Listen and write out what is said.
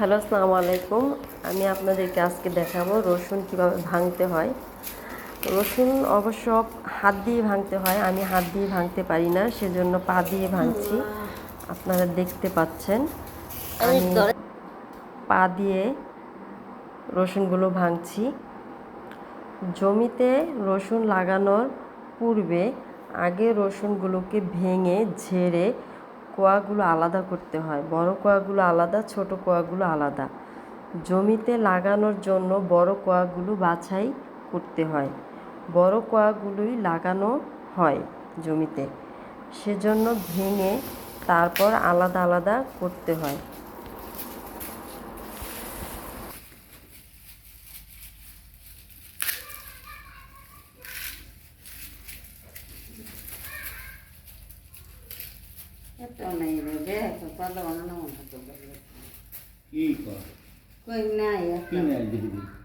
Hello আসসালামু আলাইকুম। আমি আপনাদেরকে আজকে দেখাবো রসুন কীভাবে ভাঙতে হয়। রসুন অবশ্য হাত দিয়ে ভাঙতে হয় আমি হাত দিয়ে ভাঙতে পারি না সেজন্য পা দিয়ে ভাঙছি। আপনারা দেখতে পাচ্ছেন। আমি পা দিয়ে রসুনগুলো ভাঙছি। জমিতে রসুন লাগানোর পূর্বে আগে রসুনগুলোকে ভেঙে ঝেড়ে কোয়াগুলো আলাদা করতে হয়। বড় কোয়াগুলো আলাদা, ছোট কোয়াগুলো আলাদা। জমিতে লাগানোর জন্য বড় কোয়াগুলো বাছাই করতে হয়। বড় কোয়াগুলোই লাগানো হয় জমিতে। সেজন্য ভেঙে তারপর আলাদা আলাদা করতে হয়। ಎತ್ತೊಣ್ಣೆ ಇದೆ ಪದ ಒಣ ಉಂಟು ಈಗ ಕೊಯ್ನ ಎತ್ತ